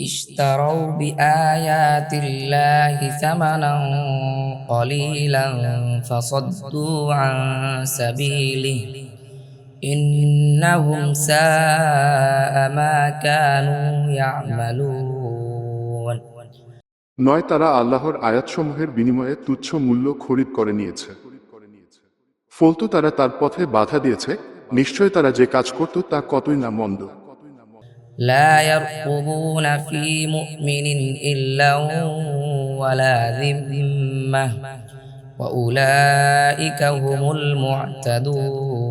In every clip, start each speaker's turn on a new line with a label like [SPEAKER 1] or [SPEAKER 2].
[SPEAKER 1] اشتروا بآيات الله ثمنا قليلا فصدوا عن سبيله إنهم ساء ما كانوا يعملون
[SPEAKER 2] নয় তারা আল্লাহর আয়াতসমূহের বিনিময়ে তুচ্ছ মূল্য খরিদ করে নিয়েছে ফলতু তারা তার পথে বাধা দিয়েছে নিশ্চয় তারা যে কাজ করত তা কতই না মন্দ
[SPEAKER 1] لا يرقبون في مؤمن إلا ولا ذمة وأولئك هم المعتدون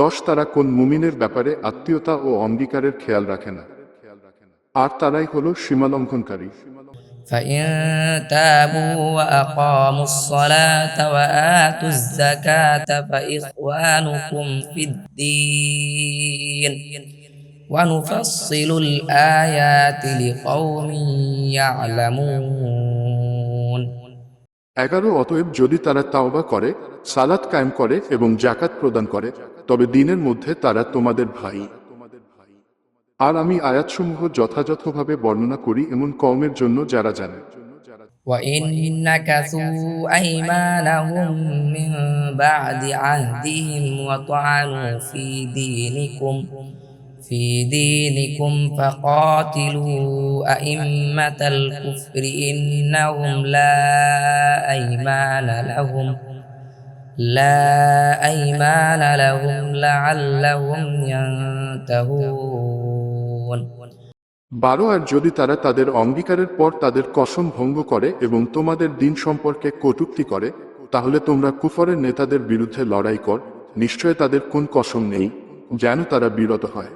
[SPEAKER 2] দশ তারা কোন মুমিনের ব্যাপারে আত্মীয়তা ও অঙ্গীকারের খেয়াল রাখে না আর তারাই হলো সীমালঙ্ঘনকারী
[SPEAKER 1] فإن تابوا وأقاموا الصلاة وآتوا الزكاة فإخوانكم في الدين ونفصل الآيات لقوم يعلمون
[SPEAKER 2] এগারো অতএব যদি তারা তাওবা করে সালাত কায়েম করে এবং জাকাত প্রদান করে তবে দিনের মধ্যে তারা তোমাদের ভাই আর আমি আয়াতসমূহ যথাযথভাবে বর্ণনা করি এমন কওমের জন্য যারা জানে
[SPEAKER 1] وإن نكثوا أيمانهم من بعد عهدهم وطعنوا في دينكم في دينكم فقاتلوا أئمة الكفر إنهم لا أيمان لهم لا أيمان لهم لعلهم ينتهون
[SPEAKER 2] বারো আর যদি তারা তাদের অঙ্গীকারের পর তাদের কসম ভঙ্গ করে এবং তোমাদের দিন সম্পর্কে কটূক্তি করে তাহলে তোমরা কুফরের নেতাদের বিরুদ্ধে লড়াই কর নিশ্চয় তাদের কোন কসম নেই যেন তারা বিরত হয়